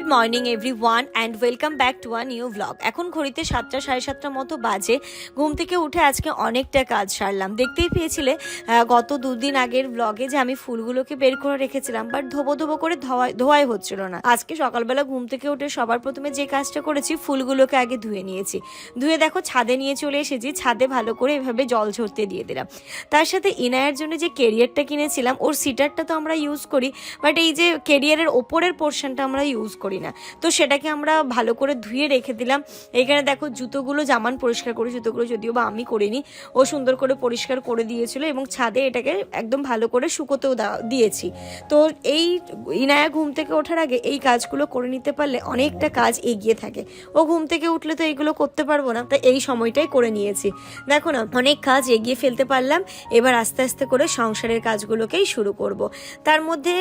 Good morning everyone and welcome back to a new blog এখন ঘড়িতে সাতটা, সাড়ে সাতটার মতো বাজে। ঘুম থেকে উঠে আজকে অনেকটা কাজ সারলাম। দেখতেই পেয়েছিলে গত দুদিন আগের ব্লগে যে আমি ফুলগুলোকে বের করে রেখেছিলাম বাট ধোবো ধোবো করে ধোয়া- ধোয়াই হচ্ছিল না। আজকে সকালবেলা ঘুম থেকে উঠে সবার প্রথমে যে কাজটা করেছি, ফুলগুলোকে আগে ধুয়ে নিয়েছি। ধুয়ে দেখো, ছাদে নিয়ে চলে এসেছি। ছাদে ভালো করে এভাবে জল ঝরতে দিয়ে দিলাম। তার সাথে ইনায়ের জন্য যে কেরিয়ারটা কিনেছিলাম, ওর সিটারটা তো আমরা ইউজ করি বাট এই যে কেরিয়ারের ওপরের পোর্শনটা আমরা ইউজ করি। না। তো সেটাকে আমরা ভালো করে ধুয়ে রেখে দিলাম। এখানে দেখো জুতোগুলো জামান পরিষ্কার করে, জুতোগুলো যদিও বা আমি করিনি। ও সুন্দর করে পরিষ্কার করে দিয়েছিল এবং ছাদে এটাকে একদম ভালো করে শুকোতেও দিয়েছি। তো এই ইনায়া ঘুম থেকে ওঠার আগে এই কাজগুলো করে নিতে পারলে অনেকটা কাজ এগিয়ে থাকে। ও ঘুম থেকে উঠলে তো এইগুলো করতে পারব না, তাই এই সময়টাই করে নিয়েছি। দেখো না, অনেক কাজ এগিয়ে ফেলতে পারলাম। এবার আস্তে আস্তে করে সংসারের কাজগুলোকেই শুরু করব। তার মধ্যে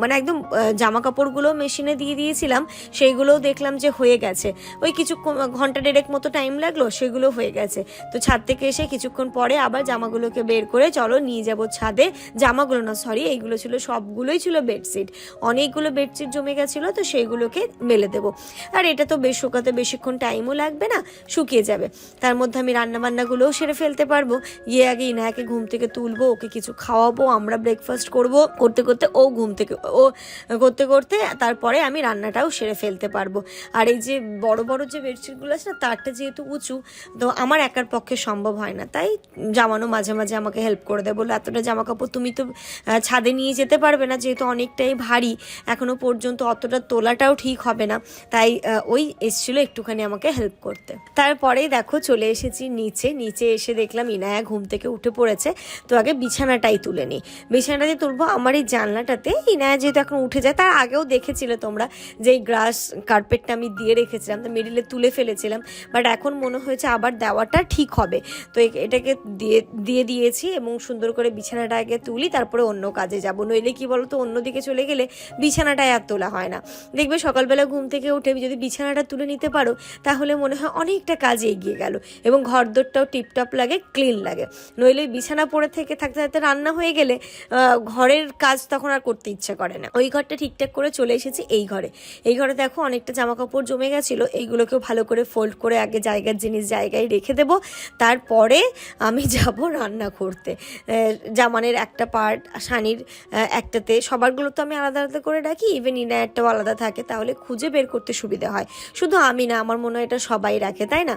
মানে একদম জামা কাপড়গুলো মেশিনে দিয়ে দিয়েছিলাম, সেইগুলোও দেখলাম যে হয়ে গেছে। ওই কিছু ঘণ্টা দেড়েক মতো টাইম লাগল, সেগুলো হয়ে গেছে। তো ছাদ থেকে এসে কিছুক্ষণ পরে আবার জামাগুলোকে বের করে চলো নিয়ে যাব ছাদে। জামাগুলো না সরি এইগুলো ছিল, সবগুলোই ছিল বেডশিট অনেকগুলো বেডশিট জমে গেছিল, তো সেইগুলোকে মেলে দেবো। আর এটা তো বেশ শুকাতে বেশিক্ষণ টাইমও লাগবে না, শুকিয়ে যাবে। তার মধ্যে আমি রান্না বান্নাগুলোও সেরে ফেলতে পারব। গিয়ে আগে ইনায়াকে ঘুম থেকে তুলবো, ওকে কিছু খাওয়াবো, আমরা ব্রেকফাস্ট করব। করতে করতে ও ঘুম থেকে, ও করতে করতে তারপরে আমি রান্নাটাও সেরে ফেলতে পারব। আর এই যে বড় বড় যে বেডশিটগুলো আছে না, তারটা যেহেতু উঁচু, তো আমার একার পক্ষে সম্ভব হয় না। তাই জামানো মাঝে মাঝে আমাকে হেল্প করে দেয়, বলে এতটা জামা কাপড় তুমি তো ছাদে নিয়ে যেতে পারবে না, যেহেতু অনেকটাই ভারী, এখনও পর্যন্ত অতটা তোলাটাও ঠিক হবে না। তাই ওই এসছিল একটুখানি আমাকে হেল্প করতে। তারপরেই দেখো চলে এসেছি নিচে নিচে এসে দেখলাম ইনায়া ঘুম থেকে উঠে পড়েছে, তো আগে বিছানাটাই তুলে নিই। বিছানাটা যে তুলবো, আমার এই জানলাটাতে ইনায়া যেহেতু এখন উঠে যায়, তার আগেও দেখেছিলে তোমরা যে এই গ্রাস কার্পেটটা আমি দিয়ে রেখেছিলাম, তো মিডিলে তুলে ফেলেছিলাম বাট এখন মনে হয়েছে আবার দেওয়াটা ঠিক হবে। তো এটাকে দিয়ে দিয়ে দিয়েছি এবং সুন্দর করে বিছানাটা আগে তুলি, তারপরে অন্য কাজে যাব। নইলে কি বলতো অন্যদিকে চলে গেলে বিছানাটাই আর তোলা হয় না। দেখবে সকালবেলা ঘুম থেকে উঠে যদি বিছানাটা তুলে নিতে পারো, তাহলে মনে হয় অনেকটা কাজ এগিয়ে গেল এবং ঘরদোরটাও টিপটপ লাগে ক্লিন লাগে। নইলে বিছানা পড়ে থেকে, থাকতে থাকতে রান্না হয়ে গেলে ঘরের কাজ তখন আর করতে ইচ্ছে করে না। ওই ঘরটা ঠিকঠাক করে চলে এসেছি, এই ঘরে। এই ঘরে দেখো অনেকটা জামা কাপড় জমে গেছিল এইগুলোকেও ভালো করে ফোল্ড করে আগে জায়গার জিনিস জায়গায় রেখে দেবো। তারপরে আমি যাব রান্না করতে। জামানের একটা পার্ট আহ, একটাতে। সবারগুলো তো আমি আলাদা আলাদা করে রাখি ইভেন ইনায়ারটাও আলাদা থাকে তাহলে খুঁজে বের করতে সুবিধা হয়। শুধু আমি না আমার মনে হয় এটা সবাই রাখে তাই না?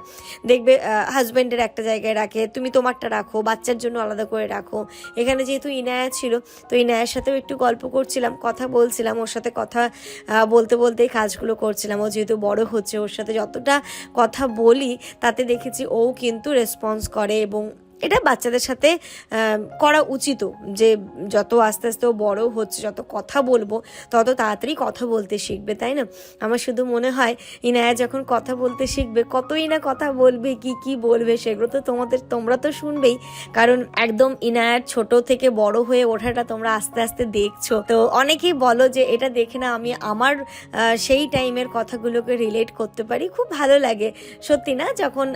দেখবে হাজব্যান্ডের একটা জায়গায় রাখে তুমি তোমারটা রাখো বাচ্চার জন্য আলাদা করে রাখো। এখানে যেহেতু ইনায়া ছিল তো ইনায়ার সাথেও একটু গল্প করছিলাম কথা বলছিলাম ওর সাথে কথা আহ, বলতে বলতে এই কাজগুলো করছিলাম। ও যেহেতু বড় হচ্ছে, ওর সাথে যতটা কথা বলি, তাতে দেখেছি ও কিন্তু রেসপন্স করে এবং এটা বাচ্চাদের সাথে করা উচিত যে যত আস্তে আস্তে ও বড় হচ্ছে, যত কথা বলব, তত তাড়াতাড়ি কথা বলতে শিখবে, তাই না? আমার শুধু মনে হয়, ইনায়া যখন কথা বলতে শিখবে, কতই না কথা বলবে, কি কি বলবে, সেগুলো তো তোমাদের, তোমরা তো শুনবেই। কারণ একদম ইনায়ার ছোট থেকে বড় হয়ে ওঠাটা তোমরা আস্তে আস্তে দেখছ। তো অনেকেই বলো যে, এটা দেখে না, আমি আমার সেই টাইমের কথাগুলোকে রিলেট করতে পারি। খুব ভালো লাগে। সত্যি না, যখন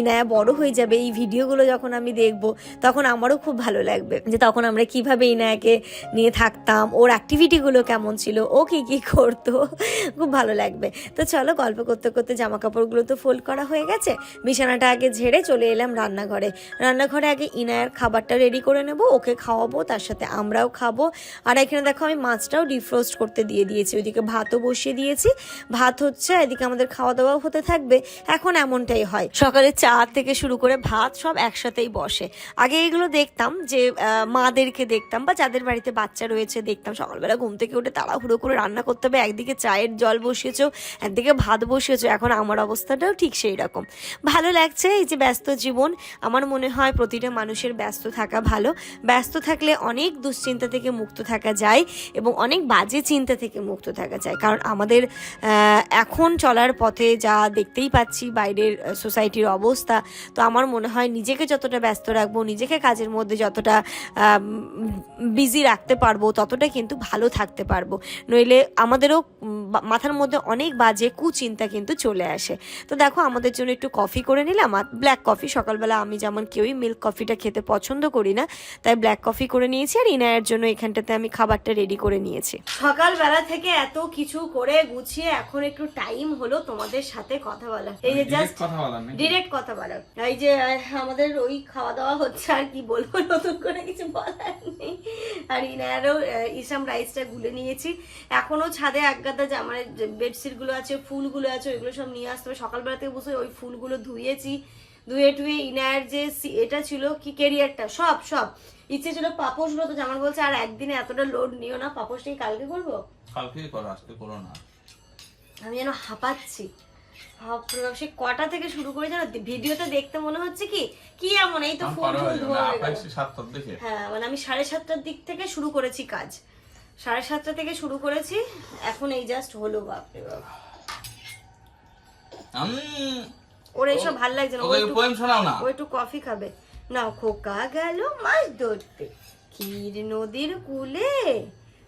ইনায়া বড় হয়ে যাবে, এই ভিডিওগুলো যখন আমি দেখব, তখন আমারও খুব ভালো লাগবে। যে তখন আমরা কীভাবে ইনায়াকে নিয়ে থাকতাম, ওর অ্যাক্টিভিটিগুলো কেমন ছিল, ও কি কি করতো, খুব ভালো লাগবে। তো চলো গল্প করতে করতে জামা কাপড়গুলো তো ফোল্ড করা হয়ে গেছে, বিছানাটা আগে ঝেড়ে চলে এলাম রান্নাঘরে। রান্নাঘরে আগে ইনায়ার খাবারটা রেডি করে নেব, ওকে খাওয়াবো, তার সাথে আমরাও খাব। আর এখানে দেখো আমি মাছটাও ডিফ্রোস্ট করতে দিয়ে দিয়েছি, ওইদিকে ভাতও বসিয়ে দিয়েছি। ভাত হচ্ছে, এদিকে আমাদের খাওয়া দাওয়াও হতে থাকবে, এখন এমনটাই হয়। সকালে চা থেকে শুরু করে ভাত সব একসাথেই বসে। আগে এগুলো দেখতাম যে মাদেরকে দেখতাম বা যাদের বাড়িতে বাচ্চা রয়েছে দেখতাম। সকালবেলা ঘুম থেকে উঠে তাড়াহুড়ো করে রান্না করতে হবে, একদিকে চায়ের জল বসিয়েছো, একদিকে ভাত বসিয়েছো, এখন আমার অবস্থাটাও ঠিক সেই রকম ভালো লাগছে এই যে ব্যস্ত জীবন, আমার মনে হয় প্রতিটা মানুষের ব্যস্ত থাকা ভালো। ব্যস্ত থাকলে অনেক দুশ্চিন্তা থেকে মুক্ত থাকা যায় এবং অনেক বাজে চিন্তা থেকে মুক্ত থাকা যায়। কারণ আমাদের এখন চলার পথে যা দেখতেই পাচ্ছি, বাইরের সোসাইটির অবস্থা, তো আমার মনে হয় নিজেকে যতটা যতটা ব্যস্ত রাখব নিজেকে কাজের মধ্যে যতটা বিজি রাখতে পারব ততটা কিন্তু ভালো থাকতে পারব। নইলে আমাদেরও মাথার মধ্যে অনেক বাজে কুচিন্তা কিন্তু চলে আসে। তো দেখো আমাদের জন্য একটু কফি করে নিলাম আর ব্ল্যাক কফি সকালবেলা আমি যেমন কেউই মিল্ক কফিটা খেতে পছন্দ করি না তাই ব্ল্যাক কফি করে নিয়েছি আর ইনায়ের জন্য এখানটাতে আমি খাবারটা রেডি করে নিয়েছি। সকালবেলা থেকে এত কিছু করে গুছিয়ে এখন একটু টাইম হলো তোমাদের সাথে কথা বলা এই যে জাস্ট কথা নেই ডিরেক্ট কথা বলা এই যে আমাদের ওই খাওয়া দাওয়া হচ্ছে আর কি বলব নতুন করে কিছু বলার নেই। আর ইনায়ারও আহ, ইসাম রাইসটা গুলে নিয়েছি। এখনও ছাদে একগাদা যে আমার বেডশিটগুলো আছে ফুলগুলো আছে ওইগুলো সব নিয়ে আসতে হবে। সকালবেলা থেকে বসে ওই ফুলগুলো ধুয়েছি। ধুয়ে টুয়ে ইনায়ার যে এটা ছিল কি কেরিয়ারটা সব সব। ইচ্ছে ছিল পাপোশগুলো তো যেমন বলছে আর একদিনে এতটা লোড নিও না পাপোশটাই কালকে করব? কালকেই করো আজকে করো না। আমি যেন হাঁপাচ্ছি। বাপ, সে কটা থেকে শুরু করে জানো? ভিডিওতে দেখতে মনে হচ্ছে কি কি এমন এই তো ফুল হয়ে মানে আমি সাড়ে সাতটার দিক থেকে শুরু করেছি কাজ। সাড়ে সাতটা থেকে শুরু করেছি এখন এই জাস্ট হলো বাপরে বাপ। উম, ওর এইসব ভালো লাগছে না। ও একটু কফি খাবে। না খোকা গেল মাছ ধরতে। ক্ষীর নদীর কূলে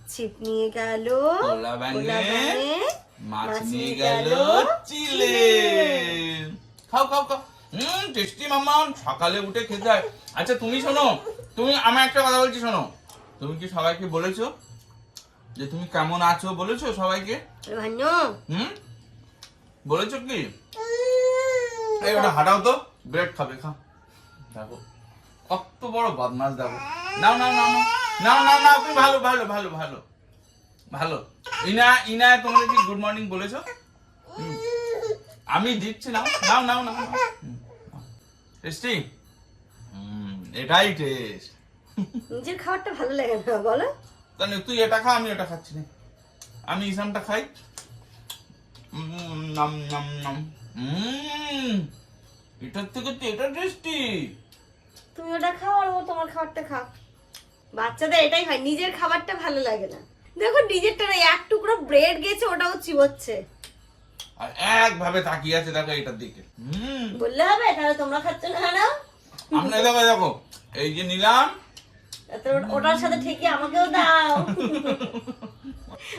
ছিপ নিয়ে গেল মাছ নিয়ে গেল চিলে। খাও খাও খাও। হুম টেস্টি মামা সকালে উঠে খেতে হয়। আচ্ছা তুমি শোনো তুমি আমার একটা কথা বলছি শোনো। তুমি কি সবাইকে বলেছ যে তুমি কেমন আছো? বলেছ সবাইকে? হুম? বলেছ কি? এই ওটা হাঁটাও তো। ব্রেড খাবে খা। দেখো কত বড় বদমাস দেখো। নাও নাও নাও। নাও নাও নাও তুমি ভালো ভালো ভালো ভালো। ভালো। ইনা ইনা তোমাদের কি গুড মর্নিং বলেছ? আমি দিচ্ছি নাও নাও নাও নাও টেস্টি? হুম এটাই টেস্ট নিজের খাবারটা ভালো লাগে না বলো। তাহলে তুই এটা খা আমি এটা খাচ্ছি না। আমি ইসামটা খাই। নাম নাম নাম। এটার থেকে তো এটা টেস্টি তুমি ওটা খাও আর ও তোমার খাবারটা খাও বাচ্চাদের এটাই হয় নিজের খাবারটা ভালো লাগে না। দেখো নিজেরটা না এক টুকরো ব্রেড গেছে ওটাও চিবোচ্ছে। আর একভাবে তাকিয়ে আছে দেখো এটার দিকে। বললে হবে তাহলে তোমরা খাচ্ছ না না আমরা দেখো দেখো এই যে নিলাম। ওটার সাথে ঠিকই আমাকেও দাও।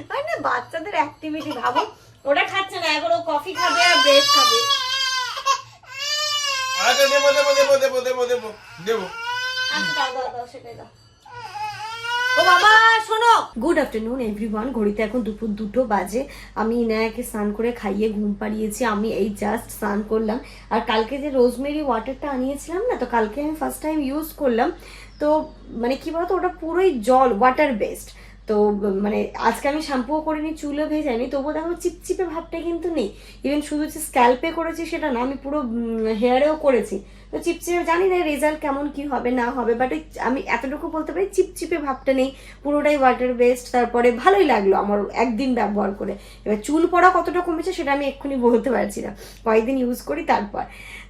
হয় না বাচ্চাদের অ্যাক্টিভিটি ভাবো। ওটা খাচ্ছে না এখন ও কফি খাবে আর ব্রেড খাবে। আচ্ছা দেবো দেবো দেবো দেবো দেবো দেবো দেবো। আচ্ছা দাও দাও দাও সেটাই দাও। গুড আফটারনুন এভরিওয়ান ঘড়িতে এখন দুপুর দুটো বাজে। আমি ইনায়াকে স্নান করে খাইয়ে ঘুম পাড়িয়েছি। আমি এই জাস্ট স্নান করলাম। আর কালকে যে রোজমেরি ওয়াটারটা আনিয়েছিলাম না, তো কালকে আমি ফার্স্ট টাইম ইউজ করলাম। তো মানে কি বলতো, ওটা পুরোই জল ওয়াটার বেসড তো মানে আজকে আমি শ্যাম্পুও করিনি, চুলও ভেজাইনি। তবুও দেখো, চিপচিপে ভাবটা কিন্তু নেই। ইভেন শুধু যে স্ক্যাল্পে করেছি সেটা না, আমি পুরো হেয়ারেও করেছি। তো চিপচিপে জানি না রেজাল্ট কেমন কি হবে, না হবে বাট আমি এতটুকু বলতে পারি, চিপচিপে ভাবটা নেই, পুরোটাই ওয়াটার বেসড তারপরে ভালোই লাগল আমার একদিন ব্যবহার করে। এবার চুল পড়া কতটা কমেছে সেটা আমি এক্ষুনি বলতে পারছি না, কয়েকদিন ইউজ করি তারপর।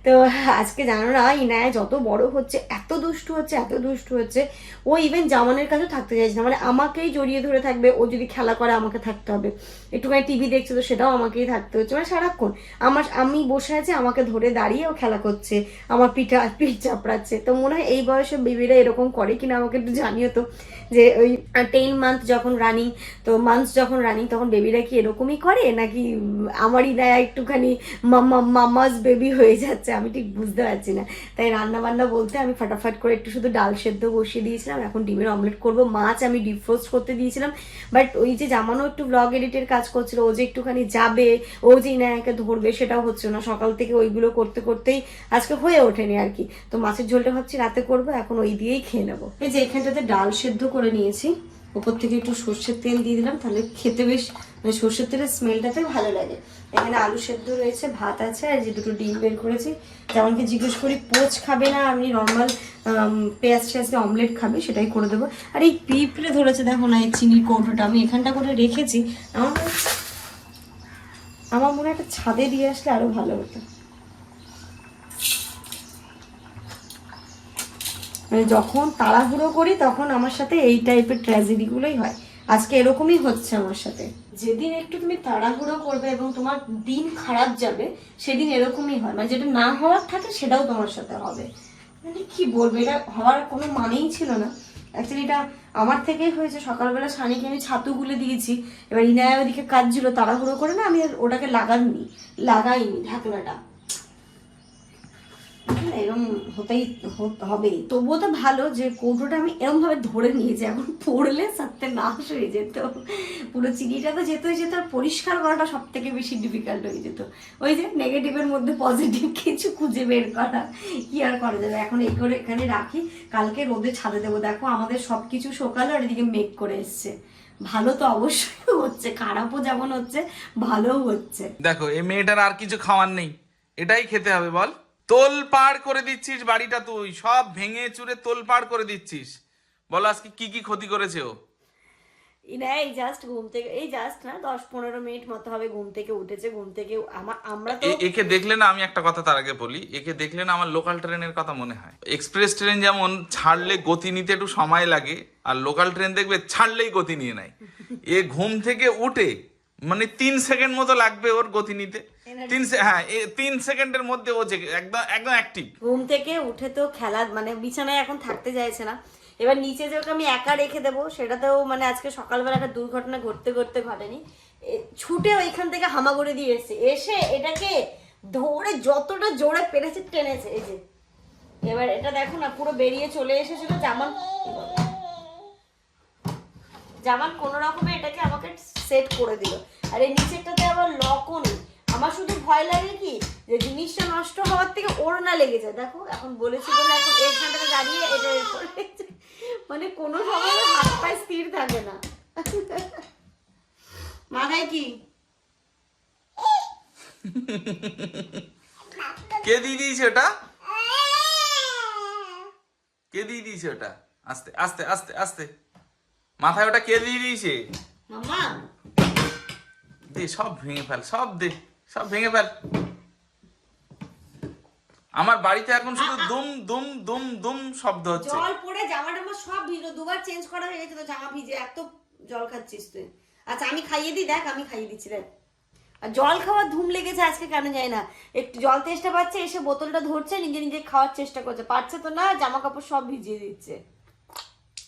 তো আজকে জানো না, ইনায়া যত বড় হচ্ছে, এত দুষ্টু হচ্ছে, এত দুষ্টু হচ্ছে, ও ইভেন জামানের কাছেও থাকতে চাইছে না মানে আমাকেই জড়িয়ে ধরে থাকবে, ও যদি খেলা করে আমাকে থাকতে হবে। একটুখানি টিভি দেখছে তো সেটাও আমাকেই থাকতে হচ্ছে মানে সারাক্ষণ, আমার, আমি বসে আছি, আমাকে ধরে দাঁড়িয়ে ও খেলা করছে, আমার পিঠা পিঠ চাপড়াচ্ছে তো মনে হয় এই বয়সে বিবিরা এরকম করে কিনা আমাকে একটু জানিও তো। যে ওই টেন মান্থ যখন রানিং তো মান্থস যখন রানিং তখন বেবিরা কি এরকমই করে? নাকি আমারই দেয়া একটুখানি মাম্মা বেবি হয়ে যাচ্ছে? আমি ঠিক বুঝতে পারছি না। তাই রান্না বান্না বলতে আমি ফাটাফাট করে একটু শুধু ডাল সেদ্ধ বসিয়ে দিয়েছিলাম। এখন ডিমের অমলেট করব। মাছ আমি ডিফ্রোস্ট করতে দিয়েছিলাম। বাট ওই যে জামানো একটু ব্লগ এডিটের কাজ করছিল, ও যে একটুখানি যাবে, ও যে ইনায়াকে ধরবে, সেটাও হচ্ছে না। সকাল থেকে ওইগুলো করতে করতেই আজকে হয়ে ওঠেনি আর কি। তো মাছের ঝোলটা ভাবছি রাতে করব। এখন ওই দিয়েই খেয়ে নেব। এই যে এখানটাতে ডাল সেদ্ধ করে নিয়েছি। ওপর থেকে একটু সর্ষের তেল দিয়ে দিলাম, তাহলে খেতে বেশ মানে সর্ষের তেলের স্মেলটাতে ভালো লাগে। এখানে আলু সেদ্ধ রয়েছে, ভাত আছে, আর যে দুটো ডিম বের করেছি। যেমনকি জিজ্ঞেস করি, পোচ খাবে না? আমি নর্মাল পেঁয়াজ টেয়াজ দিয়ে অমলেট খাবে, সেটাই করে দেবো। আর এই পিঁপড়ে ধরেছে, দেখো না, এই চিনির কৌটোটা। আমি এখানটা করে রেখেছি, আমার আমার মনে হয় একটা ছাদে দিয়ে আসলে আরও ভালো হতো। মানে যখন তাড়াহুড়ো করি তখন আমার সাথে এই টাইপের ট্র্যাজেডিগুলোই হয়। আজকে এরকমই হচ্ছে আমার সাথে। যেদিন একটু তুমি তাড়াহুড়ো করবে এবং তোমার দিন খারাপ যাবে, সেদিন এরকমই হয়। মানে যেটা না হওয়ার থাকে, সেটাও তোমার সাথে হবে। মানে কি বলব, এটা হওয়ার কোনো মানেই ছিল না। অ্যাকচুয়ালি এটা আমার থেকেই হয়েছে। সকালবেলা সানিকে আমি ছাতু গুলে দিয়েছি। এবার ইনায়া ওদিকে কাজ ছিল তাড়াহুড়ো করে না আমি ওটাকে লাগাইনি লাগাইনি ঢাকনাটা। এরম হতেই, হতে হবে তবুও তো ভালো যে কৌটোটা আমি এরম ভাবে ধরে নিয়েছি, এখন পড়লে সাথে নাশ হয়ে যেত। পুরো চিনিটা তো যেত যেত, আর পরিষ্কার করাটা সব থেকে বেশি ডিফিকাল্ট হয়ে যেত। ওই যে নেগেটিভের মধ্যে পজিটিভ কিছু খুঁজে বের করা, কি আর করা যাবে? এখন এই করে এখানে রাখি, কালকে রোদে ছাদে দেবো। দেখো আমাদের সব কিছু সকালে আর এদিকে মেক করে এসছে। ভালো তো অবশ্যই হচ্ছে, খারাপও যেমন হচ্ছে, ভালোও হচ্ছে। দেখো, এই মেয়েটার আর কিছু খাওয়ার নেই। এটাই খেতে হবে, বল। তোল পাড় করে দিচ্ছিস বাড়িটা তুই সব ভেঙে চুরে তোল পাড় করে দিচ্ছিস। বলো আজকে কি কি ক্ষতি করেছে ও? ইনা এই জাস্ট ঘুম থেকে এই জাস্ট না দশ পনেরো মিনিট মতো হবে ঘুম থেকে উঠেছে ঘুম থেকে আমার আমরা তো একে দেখলে না আমি একটা কথা তার আগে বলি একে দেখলে না আমার লোকাল ট্রেনের কথা মনে হয়। এক্সপ্রেস ট্রেন যেমন ছাড়লে গতি নিতে একটু সময় লাগে আর লোকাল ট্রেন দেখবে ছাড়লেই গতি নিয়ে নেয়। এ ঘুম থেকে উঠে মানে তিন সেকেন্ড মতো লাগবে ওর গতি নিতে। তিন হ্যাঁ তিন সেকেন্ডের মধ্যে ও জেগে একদম একদম অ্যাক্টিভ ঘুম থেকে উঠে তো খেলা মানে বিছানায় এখন থাকতে চাইছে না। এবার নিচে যে ওকে আমি একা রেখে দেবো সেটাতেও মানে আজকে সকালবেলা একটা দুর্ঘটনা ঘটতে ঘটতে ঘটেনি। ছুটে ওইখান থেকে হামাগুড়ি দিয়ে এসছে। এসে এটাকে ধরে যতটা জোরে পেরেছে টেনেছে এই যে। এবার এটা দেখো না পুরো বেরিয়ে চলে এসেছিল জামান জামান কোনো রকমে এটাকে আমাকে সেট করে দিল। আর এই নিচেরটাতে আবার লকও নেই। আমার শুধু ভয় লাগে কি? যে জিনিসটা নষ্ট হওয়ার থেকে ওর না লেগে যায়। দেখো এখন বলেছি বলে এখন এইখানটাতে দাঁড়িয়ে এটা। মানে কোনো সময় হাত পায়ে স্থির থাকে না। মাথায় কি? কে দিয়ে দিয়েছে ওটা? কে দিয়ে দিয়েছে ওটা? আস্তে আস্তে আস্তে আস্তে। মাথায় ওটা কে দিয়ে দিয়েছে? মামা দে সব ভেঙে ফেল সব দে সব ভেঙে ফেল। আমার বাড়িতে এখন শুধু দুম দুম দুম দুম শব্দ হচ্ছে। জল পড়ে জামা টামা সব ভিজলো দুবার চেঞ্জ করা হয়ে গেছে তো জামা ভিজে এত জল খাচ্ছিস তুই। আচ্ছা আমি খাইয়ে দিই দেখ আমি খাইয়ে দিচ্ছি দেখ। আর জল খাওয়ার ধুম লেগেছে আজকে কেন যায় না। একটু জল তেষ্টা পাচ্ছে এসে বোতলটা ধরছে নিজে নিজে খাওয়ার চেষ্টা করছে। পারছে তো না জামা কাপড় সব ভিজিয়ে দিচ্ছে।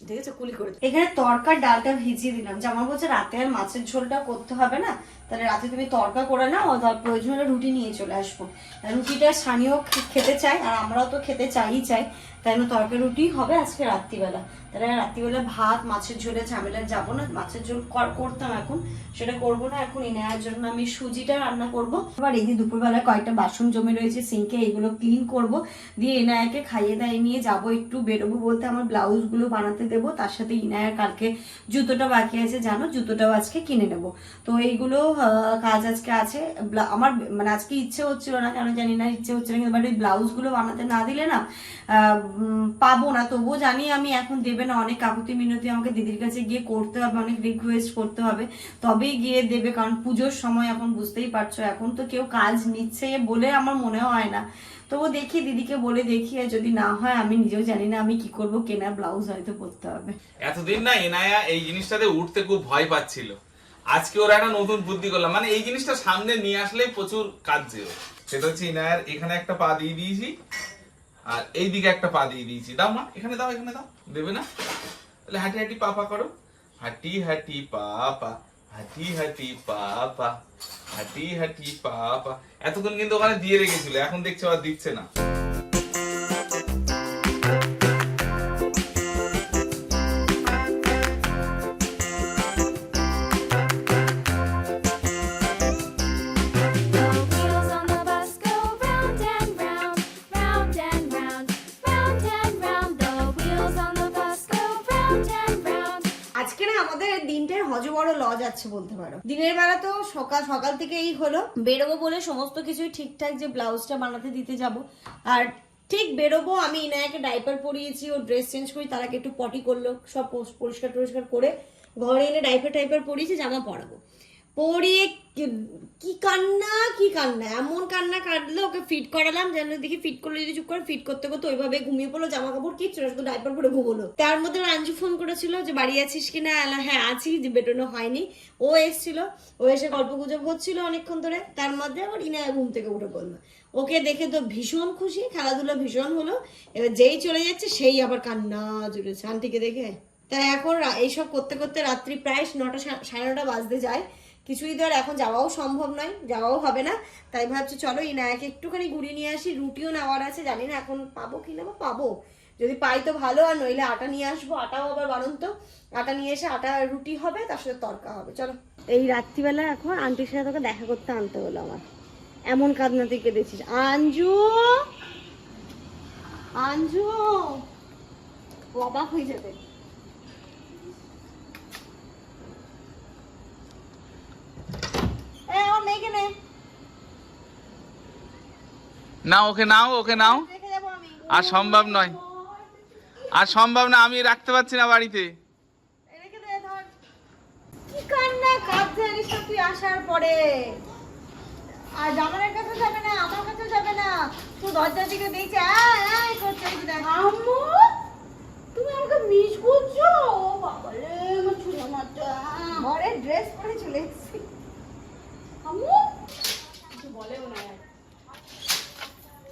দেখেছ কুলি করে এখানে তরকার ডালটা ভিজিয়ে দিলাম। জামা বলছে রাতে আর মাছের ঝোলটা করতে হবে না। তাহলে রাতে তুমি তরকা করে নাও প্রয়োজন হলে রুটি নিয়ে চলে আসব। রুটিটা খে- খেতে চাই আর আমরাও তো খেতে চাই চাই, তাই জন্য তরকা রুটি হবে আজকে রাত্রিবেলা। তাহলে রাত্রিবেলা ভাত, মাছের ঝোলে ঝামেলা যাব না, মাছের ঝোল কর- করতাম এখন, সেটা করব না এখন নেওয়ার জন্য আমি সুজিটা রান্না করব। এবার এই যে দুপুরবেলা কয়েকটা বাসন জমে রয়েছে সিঙ্কে এগুলো ক্লিন করব। দিয়ে এনায়াকে খাইয়ে দাইয়ে নিয়ে যাব একটু, বেরোবো বলতে আমার ব্লাউজগুলো বানাতে দেবো, তার সাথে ইনায়ার কালকে জুতোটা বাকি আছে, জানো? জুতোটাও আজকে কিনে নেব। তো এইগুলো কাজ আজকে আছে। আমার মানে আজকে ইচ্ছে হচ্ছিল না, কেন জানি না, ইচ্ছে হচ্ছিল কিন্তু বাট ওই ব্লাউজগুলো বানাতে না দিলে না পাবো না। তবুও জানি আমি এখন দেবে না, অনেক কাকুতি মিনতি আমাকে দিদির কাছে গিয়ে করতে হবে, অনেক রিকোয়েস্ট করতে হবে। তবেই গিয়ে দেবে, কারণ পুজোর সময় এখন বুঝতেই পারছ, এখন তো কেউ কাজ নিচ্ছে বলে আমার মনে হয় না। তবু দেখি, দিদিকে বলে দেখি, আর যদি না হয়, আমি নিজেও জানি না আমি কি করব কেনা ব্লাউজ হয়তো পরতে হবে। এতদিন না এনায়া এই জিনিসটাতে উঠতে খুব ভয় পাচ্ছিল। আজকে ওর একটা নতুন বুদ্ধি করলাম। মানে এই জিনিসটা সামনে নিয়ে আসলেই প্রচুর কাজ যে ওর। সেটা হচ্ছে ইনায়ার, এখানে একটা পা দিয়ে দিয়েছি, আর এই দিকে একটা পা দিয়ে দিয়েছি। দাও মা, এখানে দাও এখানে দাও। দেবে না? তাহলে হাঁটি হাঁটি, পা পা করো। হাঁটি হাঁটি, পা পা, হাঁটি হাঁটি, পা পা, হাঁটি হাঁটি, পা পা। এতক্ষণ কিন্তু ওখানে দিয়ে রেখেছিল, এখন দেখছ আর দিচ্ছে না। দিনটার হজ বড় লজ আছে বলতে পারো। দিনের বেলা তো সকাল সকাল থেকে এই হলো। বেরোবো বলে সমস্ত কিছুই ঠিকঠাক যে ব্লাউজটা বানাতে দিতে যাব। আর ঠিক বেরোবো, আমি ইনায়াকে ডাইপার পরিয়েছি, ও ড্রেস চেঞ্জ করি, তার আগে একটু পটি করল, সব পরিষ্কার টরিষ্কার করে ঘরে এনে ডাইপার টাইপার পরিয়েছি, জামা পরাবো। পড়িয়ে কি- কি কান্না কি কান্না? এমন কান্না কাটলো, ওকে ফিট করালাম, যেন দেখি ফিট করলে, যদি চুপ করে ফিট করতে করতে ওইভাবে ঘুমিয়ে পড়ল জামা কাপড় না শুধু ডাইপার পরে ঘুমোলো। তার মধ্যে আঞ্জু ফোন করেছিল যে, বাড়ি আছিস কিনা হ্যাঁ আছি, যে বেটোনো হয়নি। ও এসেছিল, ও এসে গল্প গুজব হচ্ছিল অনেকক্ষণ ধরে। তার মধ্যে আবার ইনা ঘুম থেকে উঠে পড়ল। ওকে দেখে তো ভীষণ খুশি, খেলাধুলা ভীষণ হলো। এবার যেই চলে যাচ্ছে, সেই আবার কান্না জুড়েছে আন্টিকে দেখে। তাই এখন এইসব করতে করতে রাত্রি প্রায় নটা সাড়ে নটা বাজতে যায়। কিছুই তো আর এখন যাওয়াও সম্ভব নয়, যাওয়াও হবে না। তাই ভাবছি চলো এই ইনায়াকে একটুখানি ঘুরিয়ে নিয়ে আসি, রুটিও নেওয়ার আছে, জানি না এখন পাবো কি না পাবো। যদি পাই তো ভালো, আর নইলে আটা নিয়ে আসব, আটাও আবার বাড়ন্ত। আটা নিয়ে এসে আটা রুটি হবে, তার সাথে তরকা হবে, চলো। এই রাত্রিবেলা এখন আন্টির সাথে তোকে দেখা করতে আনতে হলো আমার। এমন কাঁদনা তুই কেঁদেছিস। আঞ্জু! আঞ্জু! অবাক হয়ে যাবে এ আমার মেয়েকে নে। ওকে নাও ওকে নাও। আমি আর সম্ভব নয়। আর সম্ভব না আমি রাখতে পারছি না বাড়িতে। আসার পরে। আর জামানের কাছে যাবে না আমার কাছে যাবে না। তুই দরজার দিকে দেখছে করছে আম্মু তুমি আমাকে মিস করছ? বাবা রে আমার চুলে মারটা ঘরে ড্রেস পরে চলে এসেছি আম্মু কিছু বলেও না আর। ওই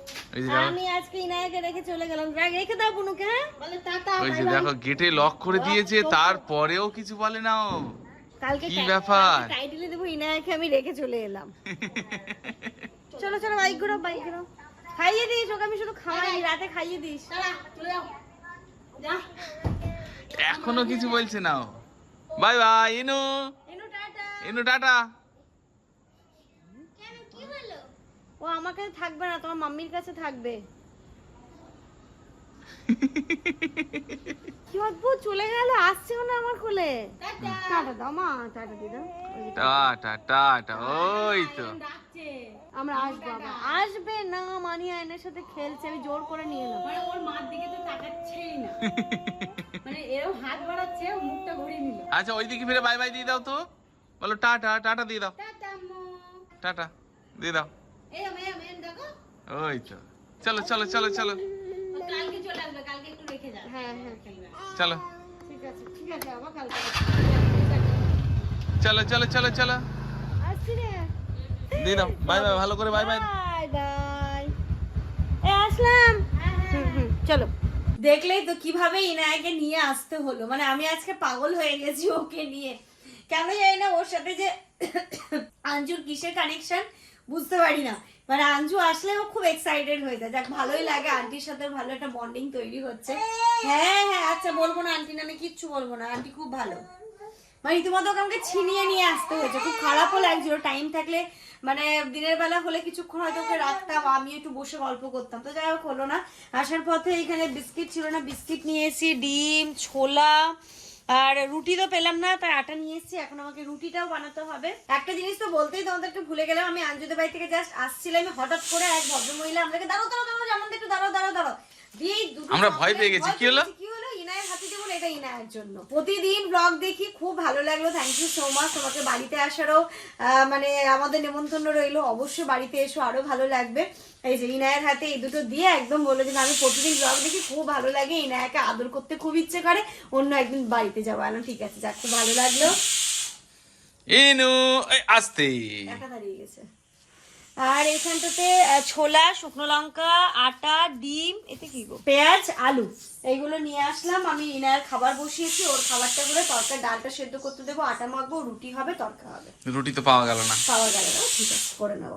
যে দেখো আমি আজকে ইনায়াকে রেখে চলে গেলাম। রাখ- রেখে দাও বুনুকে হ্যাঁ? বলে টাটা ওই যে bye bye। দেখো গেটে লক করে দিয়েছে তারপরেও কিছু বলে না ও। কালকে কি ব্যাপার? টাইটেলে দেবো ইনায়াকে আমি রেখে চলে এলাম। চলো চলো বাইক ঘুরো বাইক ঘুরো খাইয়ে দিস ওকে আমি শুধু খাওয়াই রাতে খাইয়ে দিস। চলে এখনও কিছু বলছে না bye bye Inu. Inu tata. Inu tata. ও আমার কাছে থাকবে না তোমার মাম্মির কাছে থাকবে। কি অদ্ভুত চলে গেল আসছেও না আমার কোলে। টাটা। দাও মা টাটা দিদা টাটা টাটা ওই তো। আমরা আসব আবার আসবে না মানি আয়নের সাথে খেলছে আমি জোর করে নিয়ে এলাম মানে ওর মার দিকে তো তাকাচ্ছেই না। মানে এরকম হাত বাড়াচ্ছে ও মুখটা ঘুরিয়ে নিল। আচ্ছা ওই দিকে ফিরে বাই বাই দিয়ে দাও তো। বলো টাটা টাটা দিয়ে দাও। টাটা টাটা দিয়ে দাও। ওই তো। চলো চলো চলো চলো। কালকে চলে আসবে কালকে একটু রেখে যাবে। হ্যাঁ হ্যাঁ। চলো। ঠিক আছে ঠিক আছে আবার কালকে। চলো চলো চলো চলো। আসছি রে। দিয়ে দাও। বাই বাই ভালো করে বাই বাই। Bye bye. এ আসলাম। হুম, চলো। দেখলেই তো কীভাবে ইনায়াকে নিয়ে আসতে হলো। মানে আমি আজকে পাগল হয়ে গেছি ওকে নিয়ে। কেন জানি না ওর সাথে যে আঞ্জুর কিসের কানেকশন বুঝতে পারি না মানে আঞ্জু আসলে ও খুব এক্সাইটেড হয়ে যায়। যাক, ভালোই লাগে। আন্টির সাথে ভালো একটা বন্ডিং তৈরি হচ্ছে। হ্যাঁ হ্যাঁ আচ্ছা বলব না আন্টি নামে কিচ্ছু বলব না। আন্টি খুব ভালো। মানে রীতিমতো ওকে আমাকে ছিনিয়ে নিয়ে আসতে হয়েছে। খুব খারাপও লাগছিল টাইম থাকলে মানে দিনের বেলা হলে কিছুক্ষণ হয়তো ওকে রাখতাম। আমি একটু বসে গল্প করতাম। তো যাই হোক, হলো না। আসার পথে এখানে বিস্কিট ছিল না। বিস্কিট নিয়ে ডিম, ছোলা আর রুটি তো পেলাম না, তাই আটা নিয়ে এসেছি। এখন আমাকে রুটিটাও বানাতে হবে। একটা জিনিস তো বলতেই তোমাদেরকে ভুলে গেলাম, আমি আঞ্জুদের বাড়ি থেকে জাস্ট আসছিলাম, হঠাৎ করে এক ভদ্রমহিলা আমাদেরকে, দাঁড়াও দাঁড়াও দাঁড়াও যেমন একটু দাঁড়াও দাঁড়াও দাঁড়াও। আমরা ভয় পেয়ে গেছি। কি হলো? কি হলো? ইনায়ের হাতে দেবো এটা ইনায়ের জন্য। প্রতিদিন ব্লগ দেখি খুব ভালো লাগল। থ্যাংক ইউ সো মাচ তোমাকে বাড়িতে আসারও মানে আমাদের নেমন্তন্ন রইল। অবশ্যই বাড়িতে এসো আরও ভালো লাগবে। এই যে ইনায়ের হাতে এই দুটো দিয়ে একদম বলল যে আমি প্রতিদিন ব্লগ দেখি খুব ভালো লাগে। ইনায়াকে আদর করতে খুব ইচ্ছে করে। অন্য একদিন বাড়িতে যাব। না ঠিক আছে যাক খুব ভালো লাগল। ইনু আসতে একা দাঁড়িয়ে গেছে। আর এখানটাতে ছোলা শুকনো লঙ্কা আটা ডিম এতে কি গো? পেঁয়াজ আলু। এইগুলো নিয়ে আসলাম। আমি ইনার খাবার বসিয়েছি ওর খাবারটা করে তরকার ডালটা সেদ্ধ করতে দেবো আটা মাখবো রুটি হবে তরকা হবে। রুটি তো পাওয়া গেল না। পাওয়া গেল না ঠিক আছে করে নেব।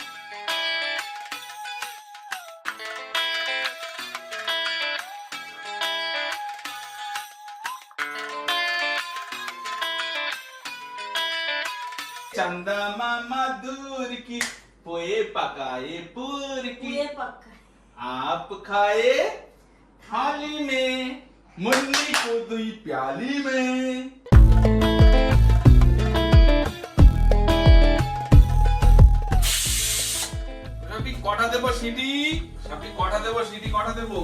চন্দা মামা দূর কি पोए पकाए पूर की आप खाए थाली में मुन्नी को दुई प्याली में সবই কটা দেবো সিটি সবই কটা দেবো সিটি কটা দেবো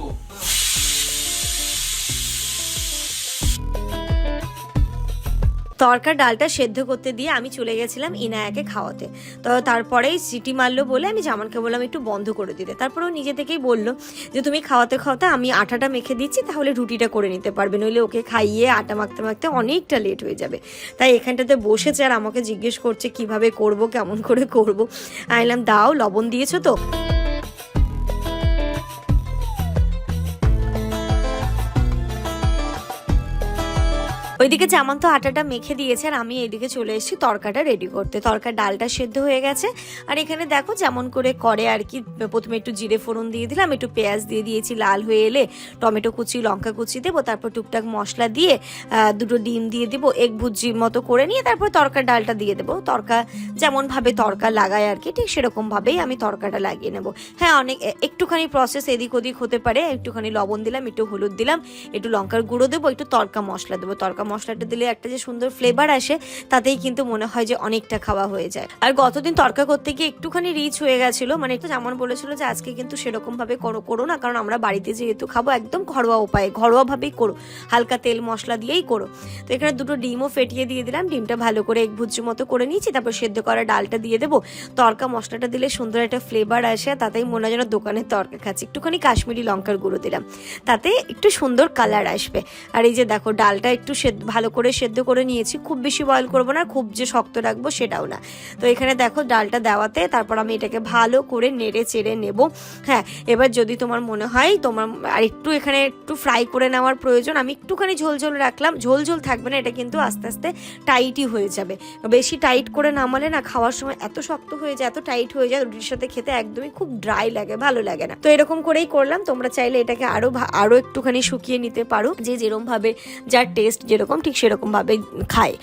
তরকার ডালটা সেদ্ধ করতে দিয়ে আমি চলে গেছিলাম ইনায়াকে খাওয়াতে। তো তারপরেই সিটি মারলো বলে আমি জামানকে বললাম একটু বন্ধ করে দিতে। তারপরে ও নিজে থেকেই বলল যে, তুমি খাওয়াতে খাওয়াতে আমি আটাটা মেখে দিচ্ছি, তাহলে রুটিটা করে নিতে পারবে। নইলে ওকে খাইয়ে আটা মাখতে মাখতে অনেকটা লেট হয়ে যাবে। তাই এখানটাতে বসেছে আর আমাকে জিজ্ঞেস করছে, কীভাবে করব, কেমন করে করব? আইলাম দাও, লবণ দিয়েছ তো? ওইদিকে জামান তো আটাটা মেখে দিয়েছে আর আমি এদিকে চলে এসেছি তরকাটা রেডি করতে। তরকার ডালটা সেদ্ধ হয়ে গেছে। আর এখানে দেখো যেমন করে করে আর কি, প্রথমে একটু জিরে ফোড়ন দিয়ে দিলাম, একটু পেঁয়াজ দিয়ে দিয়েছি, লাল হয়ে এলে টমেটো কুচি, লঙ্কা কুচি দেবো, তারপর টুকটাক মশলা দিয়ে দুটো ডিম দিয়ে দেবো এক ভুজি মতো করে নিয়ে তারপর তরকার ডালটা দিয়ে দেবো। তরকা যেমনভাবে তরকা লাগায় আর কি, ঠিক সেরকমভাবেই আমি তরকাটা লাগিয়ে নেব। হ্যাঁ অনেক একটুখানি প্রসেস এদিক ওদিক হতে পারে। একটুখানি লবণ দিলাম, একটু হলুদ দিলাম, একটু লঙ্কার গুঁড়ো দেবো, একটু তরকা মশলা দেবো। তরকা মশলাটা দিলে একটা যে সুন্দর ফ্লেভার আসে, তাতেই কিন্তু মনে হয় যে অনেকটা খাওয়া হয়ে যায়। আর গতদিন তরকা করতে গিয়ে একটুখানি রিচ হয়ে গেছিল মানে যেমন বলেছিল যে আজকে কিন্তু সেরকম ভাবে করো করো না, কারণ আমরা বাড়িতে যেহেতু খাব, একদম ঘরোয়া উপায়ে ঘরোয়া ভাবেই করো। হালকা তেল মশলা দিয়েই করো। তো এখানে দুটো ডিমও ফেটিয়ে দিয়ে দিলাম, ডিমটা ভালো করে এক ভুজি মতো করে নিয়েছি, তারপর সেদ্ধ করা ডালটা দিয়ে দেবো। তরকা মশলাটা দিলে সুন্দর একটা ফ্লেভার আসে তাতেই মনে হয় যেন দোকানের তরকা খাচ্ছি। একটুখানি কাশ্মীরি লঙ্কার গুঁড়ো দিলাম, তাতে একটু সুন্দর কালার আসবে। আর এই যে দেখো, ডালটা একটু সেদ্ধ ভালো করে সেদ্ধ করে নিয়েছি। খুব বেশি বয়ল করব না, খুব যে শক্ত রাখব সেটাও না। তো এখানে দেখো ডালটা দেওয়াতে তারপর আমি এটাকে ভালো করে নেড়ে চেড়ে নেব। হ্যাঁ এবার যদি তোমার মনে হয় তোমার আর একটু এখানে একটু ফ্রাই করে নেওয়ার প্রয়োজন, আমি একটুখানি ঝোল ঝোল রাখলাম, ঝোল ঝোল থাকবে না, এটা কিন্তু আস্তে আস্তে টাইটই হয়ে যাবে। বেশি টাইট করে নামালে না খাওয়ার সময় এত শক্ত হয়ে যায়, এত টাইট হয়ে যায়, রুটির সাথে খেতে একদমই খুব ড্রাই লাগে, ভালো লাগে না। তো এরকম করেই করলাম, তোমরা চাইলে এটাকে আরও ভা- আরও একটুখানি শুকিয়ে নিতে পারো। যে যেরকম ভাবে যার টেস্ট যেরকম ঠিক সেরকমভাবে খায়।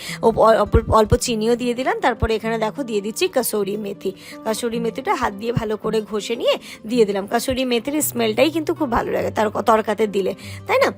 অল্প চিনিও দিয়ে দিলাম, তারপরে এখানে দেখো দিয়ে দিচ্ছি কাসৌরি মেথি। কাসৌরি মেথিটা হাত দিয়ে ভালো করে ঘষে নিয়ে দিয়ে দিলাম। কাসৌরি মেথির স্মেলটাই কিন্তু খুব ভালো লাগে, তার তরকাতে দিলে, তাই না?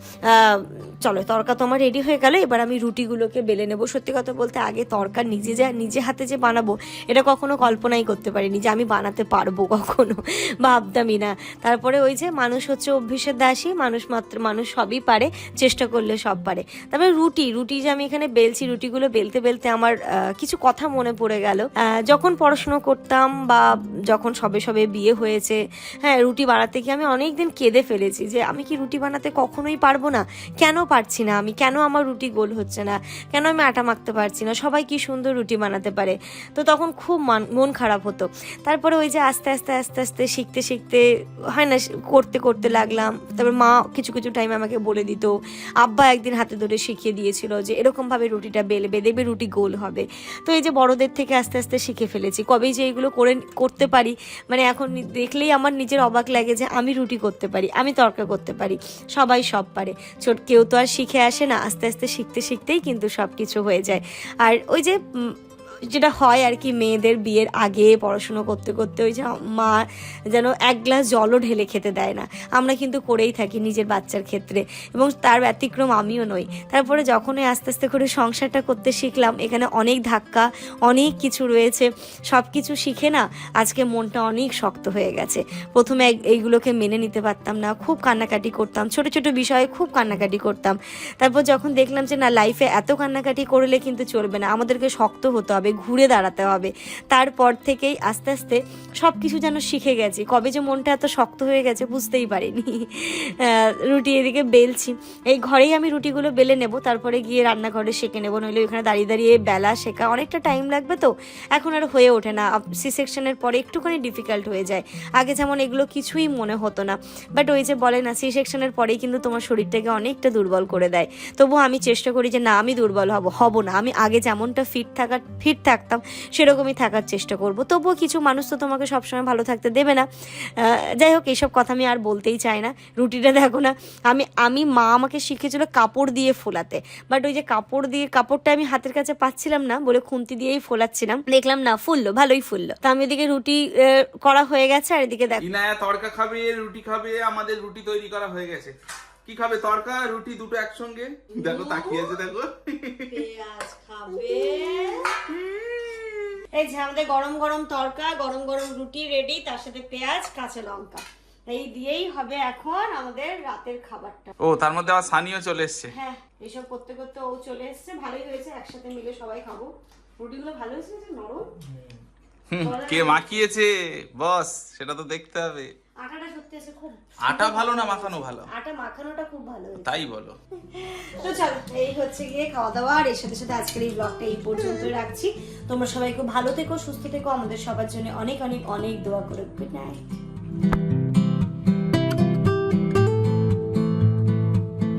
চলো, তরকা তো আমার রেডি হয়ে গেল, এবার আমি রুটিগুলোকে বেলে নেব। সত্যি কথা বলতে, আগে তরকা নিজে যা, নিজে হাতে যে বানাবো, এটা কখনো কল্পনাই করতে পারিনি যে আমি বানাতে পারব কখনো। ভাবতামই না। তারপরে ওই যে মানুষ হচ্ছে অভ্যেসের দাসী, মানুষ মাত্র, মানুষ সবই পারে, চেষ্টা করলে সব পারে। তারপরে রুটি রুটি যে আমি এখানে বেলছি, রুটিগুলো বেলতে বেলতে আমার কিছু কথা মনে পড়ে গেল। যখন পড়াশুনো করতাম বা যখন সবে সবে বিয়ে হয়েছে হ্যাঁ রুটি বানাতে গিয়ে আমি অনেকদিন কেঁদে ফেলেছি যে আমি কি রুটি বানাতে কখনোই পারব না। কেন পারছি না আমি। কেন আমার রুটি গোল হচ্ছে না? কেন আমি আটা মাখতে পারছি না? সবাই কি সুন্দর রুটি বানাতে পারে? তো তখন খুব মান- খারাপ হতো। তারপরে ওই যে আস্তে আস্তে আস্তে আস্তে শিখতে শিখতে হয় না, করতে করতে লাগলাম। তারপর মা কিছু কিছু টাইম আমাকে বলে দিত। আব্বা একদিন হাতে ধরে শিখিয়ে দিয়েছিল যে এরকমভাবে রুটিটা বেলবে, দেখবে রুটি গোল হবে। তো এই যে বড়দের থেকে আস্তে আস্তে শিখে ফেলেছি। কবেই যে এইগুলো করে, করতে পারি মানে এখন দেখলেই আমার নিজের অবাক লাগে যে আমি রুটি করতে পারি, আমি তরকা করতে পারি। সবাই সব পারে। ছোট কেউ তো আর শিখে আসে না, আস্তে আস্তে শিখতে, শিখতেই কিন্তু সব কিছু হয়ে যায়। আর ওই যে যেটা হয় আর কি মেয়েদের বিয়ের আগে পড়াশুনো করতে করতে ওই যে মা যেন এক গ্লাস জলও ঢেলে খেতে দেয় না। আমরা কিন্তু করেই থাকি নিজের বাচ্চার ক্ষেত্রে এবং তার ব্যতিক্রম আমিও নই। তারপরে যখন ওই আস্তে আস্তে করে সংসারটা করতে শিখলাম, এখানে অনেক ধাক্কা, অনেক কিছু রয়েছে। সব কিছু শিখে না আজকে মনটা অনেক শক্ত হয়ে গেছে। প্রথমে এই- এইগুলোকে মেনে নিতে পারতাম না, খুব কান্নাকাটি করতাম, ছোট ছোট বিষয়ে খুব কান্নাকাটি করতাম। তারপর যখন দেখলাম যে না লাইফে এত কান্নাকাটি করলে কিন্তু চলবে না, আমাদেরকে শক্ত হতে হবে ঘুরে দাঁড়াতে হবে। তারপর থেকেই আস্তে আস্তে সব কিছু যেন শিখে গেছি। কবে যে মনটা এত শক্ত হয়ে গেছে বুঝতেই পারিনি। রুটি এদিকে বেলছি। এই ঘরেই আমি রুটিগুলো বেলে নেব, তারপরে গিয়ে রান্নাঘরে সেঁকে নেব। নইলে ওইখানে দাঁড়িয়ে দাঁড়িয়ে বেলা শেখা অনেকটা টাইম লাগবে তো। এখন আর হয়ে ওঠে না। সি সেকশনের পরে একটুখানি ডিফিকাল্ট হয়ে যায়। আগে যেমন এগুলো কিছুই মনে হতো না। বাট ওই যে বলে না সি সেকশনের পরেই কিন্তু তোমার শরীরটাকে অনেকটা দুর্বল করে দেয়। তবু আমি চেষ্টা করি যে, না, আমি দুর্বল হব হব না। আমি আগে যেমনটা ফিট থাকার ফিট থাকতাম সেরকমই থাকার চেষ্টা করব। তবুও কিছু মানুষ তো তোমাকে সবসময় ভালো থাকতে দেবে না। যাই হোক এইসব কথা আমি আর বলতেই চাই না। রুটিটা দেখো না আমি আমি মা আমাকে শিখেছিল কাপড় দিয়ে ফোলাতে। বাট ওই যে কাপড় দিয়ে কাপড়টা আমি হাতের কাছে পাচ্ছিলাম না বলে খুন্তি দিয়েই ফোলাচ্ছিলাম। দেখলাম না ফুললো ভালোই ফুললো। তো আমি এদিকে রুটি করা হয়ে গেছে আর এদিকে দেখো ইনায়া তড়কা খাবে রুটি খাবে আমাদের রুটি তৈরি করা হয়ে গেছে। কি খাবে তড়কা রুটি দুটো একসঙ্গে? দেখো তাকিয়ে আছে দেখো। পেঁয়াজ খাবে। এই যে আমাদের গরম গরম তরকা গরম গরম রুটি রেডি তার সাথে পেঁয়াজ কাঁচা লঙ্কা। এই দিয়েই হবে এখন আমাদের রাতের খাবারটা। ও তার মধ্যে আবার সানিও চলে এসছে। হ্যাঁ এসব করতে করতে ও চলে এসেছে। ভালোই হয়েছে একসাথে মিলে সবাই খাব। রুটিগুলো ভালো হয়েছে নরম? কে মাখিয়েছে? বস সেটা তো দেখতে হবে। আটাটা সত্যি আছে খুব আটা ভালো না মাখানো ভালো? আটা মাখানোটা খুব ভালো তাই বলো। তো চলো এই হচ্ছে গিয়ে খাওয়া দাওয়া আর এর সাথে সাথে আজকের এই ব্লগটা এই পর্যন্তই রাখছি। তোমরা সবাই খুব ভালো থেকো সুস্থ থেকো আমাদের সবার জন্য অনেক অনেক অনেক দোয়া করে। Good night